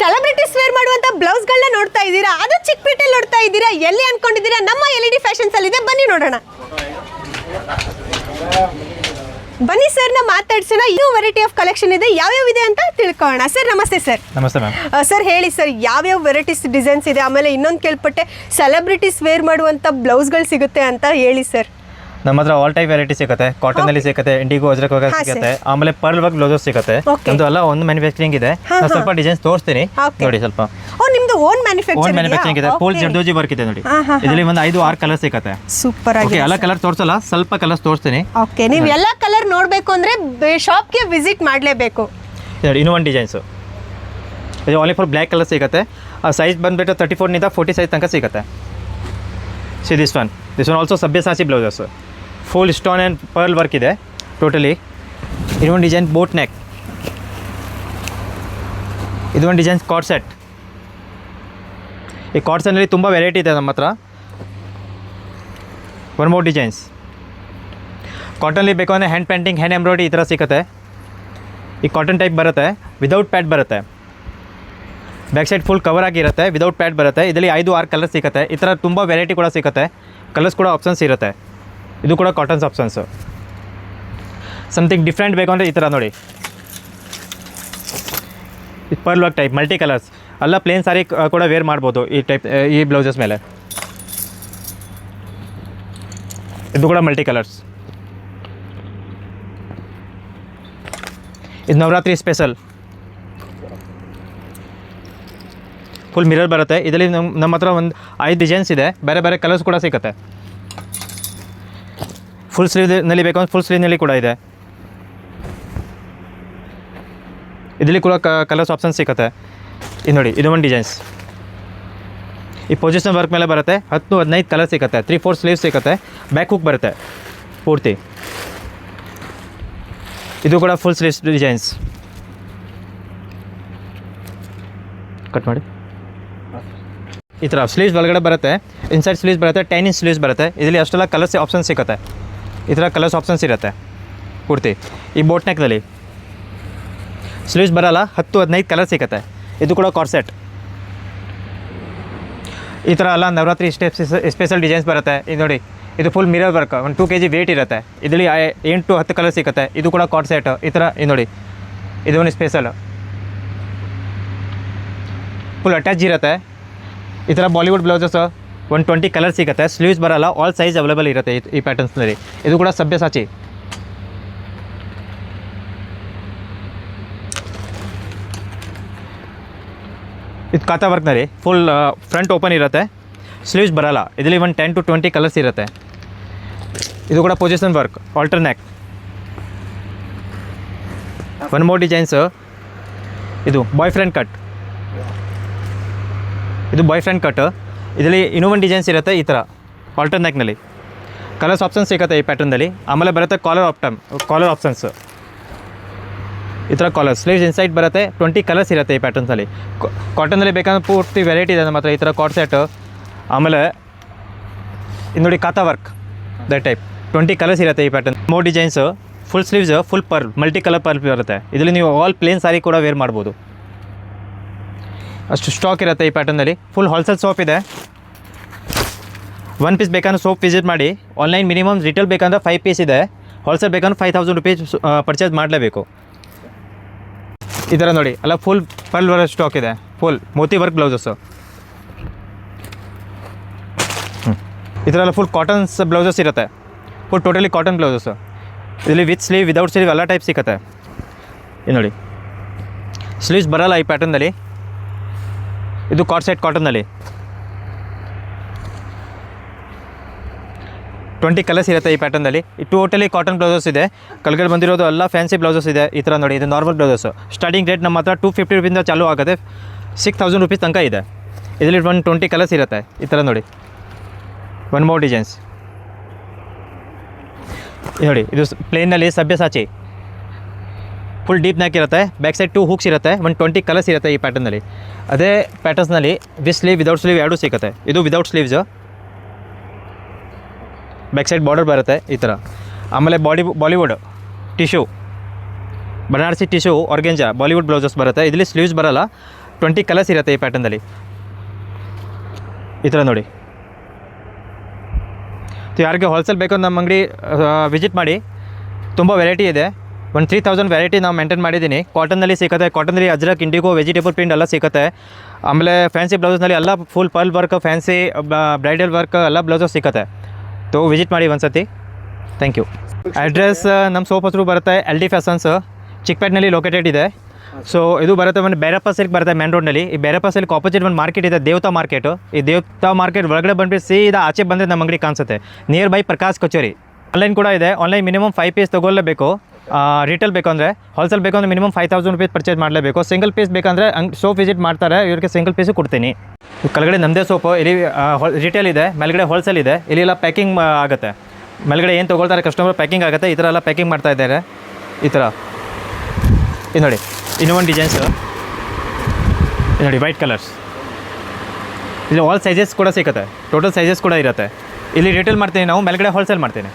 Celebrities wear ಮಾಡುವಂತ ಬ್ಲೌಸ್ಗಳನ್ನ ನೋಡ್ತಾ ಇದ್ದೀರಾ? ಅದು ಚಿಕ್ಕಪೇಟೆಲ್ ನೋಡ್ತಾ ಇದ್ದೀರಾ? ಎಲ್ಲಿ ಅನ್ಕೊಂಡಿದ್ದೀರಾ? ನಮ್ಮ ಎಲ್ ಇ ಡಿ ಫ್ಯಾಷನ್ಸ್ ಅಲ್ಲಿ ಇದೆ. ಬನ್ನಿ ನೋಡೋಣ. ಬನ್ನಿ ಸರ್ ನಾ ಮಾತಾಡ್ಸೋಣ. ಇನ್ನೂ ವೆರೈಟಿ ಆಫ್ ಕಲೆಕ್ಷನ್ ಇದೆ. ಯಾವ್ಯಾವ ಇದೆ ಅಂತ ತಿಳ್ಕೊಳ್ಳೋಣ. ಸರ್ ನಮಸ್ತೆ ಸರ್ ನಮಸ್ತೆ ಮ್ಯಾಮ್ ಸರ್ ಹೇಳಿ ಸರ್ ಯಾವ್ಯಾವ ವೆರೈಟೀಸ್ ಡಿಸೈನ್ಸ್ ಇದೆ? ಆಮೇಲೆ ಇನ್ನೊಂದು ಕೇಳ್ಪಟ್ಟೆ. ಸೆಲೆಬ್ರಿಟೀಸ್ ವೇರ್ ಮಾಡುವಂಥ ಬ್ಲೌಸ್ಗಳು ಸಿಗುತ್ತೆ ಅಂತ ಹೇಳಿ ಸರ್ ನಮ್ಮ ಹತ್ರ ಆಲ್ ಟೈಪ್ ವೆರೈಟಿ ಸಿಗುತ್ತೆ. ಕಾಟನ್ ಅಲ್ಲಿ ಸಿಗುತ್ತೆ ಇಂಡಿಗೋ ಅಜ್ರಕ್ ಸಿಗುತ್ತೆ. ಆಮೇಲೆ ಪರ್ಲ್ ವರ್ಕ್ ಬ್ಲೌಸಸ್ ಸಿಗುತ್ತೆ. ಒಂದು ನಮ್ದು ಎಲ್ಲ ಒಂದು ಮ್ಯಾನುಫ್ಯಾಕ್ಚರಿಂಗ್ ಇದೆ. ನಾನು ಸ್ವಲ್ಪ ಡಿಸೈನ್ಸ್ ತೋರಿಸ್ತೀನಿ. ನೋಡಿ ಸ್ವಲ್ಪ. ನಿಮ್ದು ಓನ್ ಓನ್ ಮ್ಯಾನುಫ್ಯಾಕ್ಚರ್ ಮ್ಯಾನುಫ್ಯಾಕ್ಚರಿಂಗ್ ಇದೆ. ಫುಲ್ ಜರ್ದೋಜಿ ವರ್ಕ್ ಇದೆ ನೋಡಿ. ಇದರಲ್ಲಿ ಒಂದು ಐದು ಆರು ಕಲರ್ ಸಿಗುತ್ತೆ. ಸೂಪರ್ ಆಗಿ ಎಲ್ಲ ಕಲರ್ ತೋರಿಸಲ್ಲ ಸ್ವಲ್ಪ ಕಲರ್ಸ್ ತೋರಿಸ್ತೀನಿ. ಓಕೆ ನೀವು ಎಲ್ಲ ಕಲರ್ ನೋಡಬೇಕು ಅಂದ್ರೆ ಶಾಪ್ಗೆ ವಿಸಿಟ್ ಮಾಡಲೇಬೇಕು. ನೋಡಿ ಇನ್ನೂ ಒಂದು ಡಿಸೈನ್ಸು ಇದು ಓನ್ಲಿ ಫಾರ್ ಬ್ಲ್ಯಾಕ್ ಕಲರ್ ಸಿಗುತ್ತೆ. ಆ ಸೈಜ್ ಬಂದ್ಬಿಟ್ಟು ತರ್ಟಿ ಫೋರ್ನಿಂದ ಫೋರ್ಟಿ ಸೈಜ್ ತನಕ ಸಿಗುತ್ತೆ. See this one this one also Sabyasachi blouses full stone and pearl work ಇದೆ ಟೋಟಲಿ ಇದೊಂದು ಡಿಸೈನ್ ಬೋಟ್ ನೆಕ್ ಇದೊಂದು ಡಿಸೈನ್ ಕಾರ್ಡ್ ಸೆಟ್ ಈ ಕಾರ್ಡ್ ಸೆಟ್ನಲ್ಲಿ ತುಂಬ ವೆರೈಟಿ ಇದೆ ನಮ್ಮ ಹತ್ರ. ಒನ್ ಮೋರ್ ಡಿಸೈನ್ಸ್ ಕಾಟನ್ಲಿ ಬೇಕು ಅಂದರೆ ಹ್ಯಾಂಡ್ ಪೇಂಟಿಂಗ್ ಹ್ಯಾಂಡ್ ಎಂಬ್ರಾಯ್ಡ್ರಿ ಈ ಥರ ಸಿಗುತ್ತೆ. ಈ ಕಾಟನ್ ಟೈಪ್ ಬರುತ್ತೆ ವಿದೌಟ್ ಪ್ಯಾಡ್ ಬರುತ್ತೆ. ಬ್ಯಾಕ್ ಸೈಡ್ ಫುಲ್ ಕವರ್ ಆಗಿರುತ್ತೆ ವಿದೌಟ್ ಪ್ಯಾಡ್ ಬರುತ್ತೆ. ಇದರಲ್ಲಿ ಐದು ಆರು ಕಲರ್ ಸಿಗುತ್ತೆ. ಈ ಥರ ತುಂಬ ವೆರೈಟಿ ಕೂಡ ಸಿಗುತ್ತೆ. ಕಲರ್ಸ್ ಕೂಡ ಆಪ್ಷನ್ಸ್ ಇರುತ್ತೆ. ಇದು ಕೂಡ ಕಾಟನ್ ಆಪ್ಷನ್ಸು ಸಮಥಿಂಗ್ ಡಿಫ್ರೆಂಟ್ ಬೇಕು ಅಂದರೆ ಈ ಥರ ನೋಡಿ. ಇದು pearl work type multi colours ಅಲ್ಲ ಪ್ಲೇನ್ ಸಾರಿ ಕೂಡ ವೇರ್ ಮಾಡ್ಬೋದು ಈ ಟೈಪ್ ಈ ಬ್ಲೌಸಸ್ ಮೇಲೆ. ಇದು ಕೂಡ ಮಲ್ಟಿ ಕಲರ್ಸ್ ಇದು ನವರಾತ್ರಿ ಸ್ಪೆಷಲ್ ಫುಲ್ ಮಿರರ್ ಬರುತ್ತೆ. ಇದರಲ್ಲಿ ನಮ್ಮ ನಮ್ಮ ಹತ್ರ ಒಂದು ಐದು ಡಿಸೈನ್ಸ್ ಇದೆ. ಬೇರೆ ಬೇರೆ ಕಲರ್ಸ್ ಕೂಡ ಸಿಗುತ್ತೆ. ಫುಲ್ ಸ್ಲೀವ್ನಲ್ಲಿ ಬೇಕು ಅಂದ್ರೆ ಫುಲ್ ಸ್ಲೀವ್ನಲ್ಲಿ ಕೂಡ ಇದೆ. ಇದರಲ್ಲಿ ಕೂಡ ಕಲರ್ಸ್ ಆಪ್ಷನ್ ಸಿಗುತ್ತೆ. ಇದು ನೋಡಿ, ಇದು ಒಂದು ಡಿಸೈನ್ಸ್ ಈ ಪೊಸಿಷನ್ ವರ್ಕ್ ಮೇಲೆ ಬರುತ್ತೆ. ಹತ್ತು, ಹದಿನೈದು ಕಲರ್ ಸಿಗುತ್ತೆ. ತ್ರೀ ಫೋರ್ ಸ್ಲೀವ್ ಸಿಗುತ್ತೆ. ಬ್ಯಾಕ್ ಹುಕ್ ಬರುತ್ತೆ. ಪೂರ್ತಿ. ಇದು ಕೂಡ ಫುಲ್ ಸ್ಲೀವ್ಸ್ ಡಿಸೈನ್ಸ್ ಕಟ್ ಮಾಡಿ. ಈ ಥರ ಸ್ಲೀವ್ಸ್ ಒಳಗಡೆ ಬರುತ್ತೆ. ಇನ್ಸೈಡ್ ಸ್ಲೀವ್ಸ್ ಬರುತ್ತೆ. ಟೆನ್ ಇಂಚ್ ಸ್ಲೀವ್ಸ್ ಬರುತ್ತೆ. ಇದರಲ್ಲಿ ಅಷ್ಟೆಲ್ಲ ಕಲರ್ಸ್ ಆಪ್ಷನ್ ಸಿಗುತ್ತೆ. ಈ ಥರ ಕಲರ್ಸ್ ಆಪ್ಷನ್ಸ್ ಇರುತ್ತೆ. ಕುರ್ತಿ, ಈ ಬೋಟ್ ನೆಕ್ದಲ್ಲಿ ಸ್ಲೀವ್ಸ್ ಬರಲ್ಲ, ಹತ್ತು, ಹದಿನೈದು ಕಲರ್ ಸಿಗುತ್ತೆ. ಇದು ಕೂಡ ಕಾರ್ಸೆಟ್ ಈ ಥರ ಎಲ್ಲ ನವರಾತ್ರಿ ಸ್ಟೆಪ್ಸ್ ಸ್ಪೆಷಲ್ ಡಿಸೈನ್ಸ್ ಬರುತ್ತೆ. ಇದು ನೋಡಿ, ಇದು ಫುಲ್ ಮಿರರ್ ವರ್ಕ್ ಒಂದು ಟೂ ಕೆ ಜಿ ವೇಟ್ ಇರುತ್ತೆ. ಇದರಲ್ಲಿ ಎಂಟು, ಹತ್ತು ಕಲರ್ ಸಿಗುತ್ತೆ. ಇದು ಕೂಡ ಕಾರ್ಸೆಟ್ ಈ ಥರ, ಇದು ನೋಡಿ, ಇದು ಒಂದು ಸ್ಪೆಷಲ್ ಫುಲ್ ಅಟ್ಯಾಚ್ ಇರುತ್ತೆ. ಈ ಥರ ಬಾಲಿವುಡ್ ಬ್ಲೌಸಸ್ ಒಂದು ಟ್ವೆಂಟಿ ಕಲರ್ ಸಿಗುತ್ತೆ. ಸ್ಲೀವ್ಸ್ ಬರಲ್ಲ ಆಲ್ ಸೈಜ್ ಅವೈಲೇಬಲ್ ಇರುತ್ತೆ ಈ- ಪ್ಯಾಟರ್ನ್ಸ್ನಲ್ಲಿ ಇದು ಕೂಡ ಸಭ್ಯ ಸಾಚಿ. ಇದು ಕಾತಾ ವರ್ಕ್ನಲ್ಲಿ ಫುಲ್ ಫ್ರಂಟ್ ಓಪನ್ ಇರುತ್ತೆ. ಸ್ಲೀವ್ಸ್ ಬರಲ್ಲ. ಇದರಲ್ಲಿ one ten to twenty colours ಇರುತ್ತೆ. ಇದು ಕೂಡ position work alter neck one more designs ಇದು ಬಾಯ್ ಫ್ರೆಂಡ್ ಕಟ್ ಇದು ಬಾಯ್ ಫ್ರೆಂಡ್ ಕಟ್ ಇದರಲ್ಲಿ ಇನೋವನ್ ಡಿಸೈನ್ಸ್ ಇರುತ್ತೆ ಈ ಥರ. ಆಲ್ಟರ್ ನೆಕ್ನಲ್ಲಿ ಕಲರ್ಸ್ ಆಪ್ಷನ್ಸ್ ಸಿಗುತ್ತೆ ಈ ಪ್ಯಾಟರ್ನಲ್ಲಿ ಆಮೇಲೆ ಬರುತ್ತೆ ಕಾಲರ್ ಆಪ್ಟಮ್ ಕಾಲರ್ ಆಪ್ಷನ್ಸ್ ಈ ಥರ ಕಾಲರ್ ಸ್ಲೀವ್ಸ್ ಇನ್ಸೈಡ್ ಬರುತ್ತೆ ಟ್ವೆಂಟಿ ಕಲರ್ಸ್ ಇರುತ್ತೆ ಈ ಪ್ಯಾಟರ್ನ್ಸಲ್ಲಿ ಕಾಟನಲ್ಲಿ ಬೇಕಂದ್ರೆ ಪೂರ್ತಿ ವೆರೈಟಿ ಇದೆ ಮಾತ್ರ ಹತ್ರ ಈ ಥರ ಕಾಟ್ ಸೆಟ್ ಆಮೇಲೆ ಇದು ನೋಡಿ ಕಾತ work that type twenty colours ಇರುತ್ತೆ ಈ pattern more designs full sleeves full pearl multi colour pearl ಬರುತ್ತೆ. ಇದರಲ್ಲಿ ನೀವು ಆಲ್ ಪ್ಲೇನ್ ಸಾರಿ ಕೂಡ ವೇರ್ ಮಾಡ್ಬೋದು. ಅಷ್ಟು ಸ್ಟಾಕ್ ಇರುತ್ತೆ ಈ ಪ್ಯಾಟರ್ನಲ್ಲಿ ಫುಲ್ ಹೋಲ್ಸೇಲ್ ಸೋಪ್ ಇದೆ. ಒನ್ ಪೀಸ್ ಬೇಕಂದ್ರೆ ಸೋಪ್ ವಿಸಿಟ್ ಮಾಡಿ. ಆನ್ಲೈನ್ ಮಿನಿಮಮ್ ರಿಟೇಲ್ ಬೇಕಂದ್ರೆ ಫೈವ್ ಪೀಸ್ ಇದೆ. ಹೋಲ್ಸೇಲ್ ಬೇಕಂದ್ರೆ ಫೈವ್ ತೌಸಂಡ್ ರುಪೀಸ್ ಪರ್ಚೇಸ್ ಮಾಡಲೇಬೇಕು. ಈ ಥರ ನೋಡಿ. ಅಲ್ಲ ಫುಲ್ ಪರ್ಲ್ ವರ್ ಸ್ಟಾಕ್ ಇದೆ. ಫುಲ್ ಮೋತಿ ವರ್ಕ್ ಬ್ಲೌಸಸ್ಸು ಈ ಥರ ಎಲ್ಲ ಫುಲ್ ಕಾಟನ್ಸ್ ಬ್ಲೌಸಸ್ ಇರುತ್ತೆ. ಫುಲ್ ಟೋಟಲಿ ಕಾಟನ್ ಬ್ಲೌಸಸ್ಸು ಇಲ್ಲಿ ವಿತ್ ಸ್ಲೀವ್ ವಿದೌಟ್ ಸ್ಲೀವ್ ಎಲ್ಲ ಟೈಪ್ ಸಿಗುತ್ತೆ. ಇದು ನೋಡಿ. ಸ್ಲೀವ್ಸ್ ಬರಲ್ಲ ಈ ಪ್ಯಾಟರ್ನಲ್ಲಿ ಇದು ಕಾಟ್ ಸೆಟ್ ಕಾಟನ್ನಲ್ಲಿ ಟ್ವೆಂಟಿ ಕಲರ್ಸ್ ಇರುತ್ತೆ ಈ ಪ್ಯಾಟರ್ನಲ್ಲಿ ಈ ಟೋಟಲಿ ಕಾಟನ್ ಬ್ಲೌಸಸ್ ಇದೆ. ಕಲ್ಗಡೆ ಬಂದಿರೋದು ಎಲ್ಲ ಫ್ಯಾನ್ಸಿ ಬ್ಲೌಸಸ್ ಇದೆ. ಈ ಥರ ನೋಡಿ, ಇದು ನಾರ್ಮಲ್ ಬ್ಲೌಸಸ್ ಸ್ಟಾರ್ಟಿಂಗ್ ರೇಟ್ ನಮ್ಮ ಹತ್ರ ಟೂ ಫಿಫ್ಟಿ ರುಪೀಸಿಂದ ಚಾಲೂ ಆಗುತ್ತೆ. ಸಿಕ್ಸ್ ತೌಸಂಡ್ ರುಪೀಸ್ ತನಕ ಇದೆ. ಇದರಲ್ಲಿ ಒನ್ ಟ್ವೆಂಟಿ ಕಲರ್ಸ್ ಇರುತ್ತೆ. ಈ ಥರ ನೋಡಿ. ಒನ್ ಮೋರ್ ಡಿಸೈನ್ಸ್ ನೋಡಿ, ಇದು ಪ್ಲೇನಲ್ಲಿ ಸಭ್ಯಸಾಚಿ ಫುಲ್ ಡೀಪ್ ನ್ಯಾಕ್ ಇರುತ್ತೆ ಬ್ಯಾಕ್ ಸೈಡ್ ಟೂ ಹುಕ್ಸ್ ಇರುತ್ತೆ ಒಂದು ಟ್ವೆಂಟಿ ಕಲರ್ಸ್ ಇರುತ್ತೆ ಈ ಪ್ಯಾಟರ್ನಲ್ಲಿ ಅದೇ ಪ್ಯಾಟರ್ನ್ಸ್ನಲ್ಲಿ ವಿತ್ ಸ್ಲೀವ್ ವಿದೌಟ್ ಸ್ಲೀವ್ ಎರಡೂ ಸಿಗುತ್ತೆ. ಇದು without sleeves back side border ಬರುತ್ತೆ ಈ ಥರ ಆಮೇಲೆ body Bollywood tissue Banarasi tissue organza Bollywood blouses ಬರುತ್ತೆ. ಇದರಲ್ಲಿ ಸ್ಲೀವ್ಸ್ ಬರಲ್ಲ ಟ್ವೆಂಟಿ ಕಲರ್ಸ್ ಇರುತ್ತೆ ಈ ಪ್ಯಾಟರ್ನಲ್ಲಿ ಈ ಥರ ನೋಡಿ. ಯಾರಿಗೆ ಹೋಲ್ಸೇಲ್ ಬೇಕು ನಮ್ಮ ಅಂಗಡಿ ವಿಸಿಟ್ ಮಾಡಿ. ತುಂಬ ವೆರೈಟಿ ಇದೆ. ಒಂದು ತ್ರೀ ತೌಸಂಡ್ ವೆರೈಟಿ ನಾವು ಮೇಂಟೈನ್ ಮಾಡಿದ್ದೀನಿ ಕಾಟನ್ನಲ್ಲಿ ಸಿಗುತ್ತೆ. ಕಾಟನ್ನಲ್ಲಿ ಅಜ್ರಕ್ ಇಂಡಿಗೋ ವೆಜಿಟೇಬಲ್ ಪ್ರಿಂಟ್ ಎಲ್ಲ ಸಿಗುತ್ತೆ. ಆಮೇಲೆ ಫ್ಯಾನ್ಸಿ ಬ್ಲೌಸ್ನಲ್ಲಿ ಎಲ್ಲ full pearl work fancy bridal work ಎಲ್ಲ ಬ್ಲೌಸಸ್ ಸಿಗುತ್ತೆ. ತೋ ವಿಸಿಟ್ ಮಾಡಿ ಒಂದು ಸತಿ ಥ್ಯಾಂಕ್ ಯು ಅಡ್ರೆಸ್ ನಮ್ಮ ಸೋಪ್ ಹಸಿರು ಬರುತ್ತೆ ಎಲ್ ಡಿ ಫ್ಯಾಷನ್ಸ್ ಚಿಕ್ಕಪೇಟ್ನಲ್ಲಿ ಲೊಕೇಟೆಡ್ ಇದೆ. ಸೊ ಇದು ಬರುತ್ತೆ ಒಂದು ಬೇರಪ್ಪ ಸಿಲ್ಕ್ ಬರುತ್ತೆ ಮೇನ್ ರೋಡ್ನಲ್ಲಿ ಈ ಬೇರಪ್ಪ ಸಿಲ್ಕ್ ಆಪೋಸಿಟ್ ಒಂದು ಮಾರ್ಕೆಟ್ ಇದೆ ದೇವತಾ ಮಾರ್ಕೆಟು ಈ ದೇವತಾ ಮಾರ್ಕೆಟ್ ಒಳಗಡೆ ಬಂದ್ಬಿಟ್ಟು ಸೀದಾ ಆಚೆ ಬಂದರೆ ನಮ್ಮ ಅಂಗಡಿ ಕಾಣಿಸುತ್ತೆ. ನಿಯರ್ ಬೈ ಪ್ರಕಾಶ್ ಕಚೇರಿ. ಆನ್ಲೈನ್ ಕೂಡ ಇದೆ. ಆನ್ಲೈನ್ ಮಿನಿಮಮ್ ಫೈವ್ ಪೀಸ್ ತೊಗೊಳ್ಳೇಬೇಕು. ರಿಟೇಲ್ ಬೇಕು ಅಂದರೆ ಹೋಲ್ಸೇಲ್ ಅಂದರೆ minimum five thousand rupees purchase ಮಾಡಲೇಬೇಕು. ಸಿಂಗಲ್ ಪೀಸ್ ಬೇಕಂದರೆ ಹಂಗೆ ಸೋಪ್ ವಿಸಿಟ್ ಮಾಡ್ತಾರೆ, ಇವ್ರಿಗೆ ಸಿಂಗಲ್ ಪೀಸು ಕೊಡ್ತೀನಿ. ಕೆಳಗಡೆ ನಮ್ಮದೇ ಸೋಪು ಇಲ್ಲಿ ರಿಟೇಲ್ ಇದೆ, ಮೇಲ್ಗಡೆ ಹೋಲ್ಸೇಲ್ ಇದೆ ಇಲ್ಲಿ ಎಲ್ಲ ಪ್ಯಾಕಿಂಗ್ ಆಗುತ್ತೆ. ಮೇಲ್ಗಡೆ ಏನು ತೊಗೊಳ್ತಾರೆ ಕಸ್ಟಮರ್ ಪ್ಯಾಕಿಂಗ್ ಆಗುತ್ತೆ, ಈ ಥರ ಎಲ್ಲ ಪ್ಯಾಕಿಂಗ್ ಮಾಡ್ತಾ ಇದ್ದಾರೆ. ಈ ಥರ ಇದು ನೋಡಿ, ಇನ್ನೂ ಒಂದು ಡಿಸೈನ್ಸು ಇದು ನೋಡಿ ವೈಟ್ ಕಲರ್ಸ್ ಇಲ್ಲಿ ಆಲ್ ಸೈಜಸ್ ಕೂಡ ಸಿಗುತ್ತೆ ಟೋಟಲ್ ಸೈಜಸ್ ಕೂಡ ಇರುತ್ತೆ. ಇಲ್ಲಿ ರಿಟೇಲ್ ಮಾಡ್ತೀನಿ ನಾವು, ಮೇಲ್ಗಡೆ ಹೋಲ್ಸೇಲ್ ಮಾಡ್ತೀನಿ.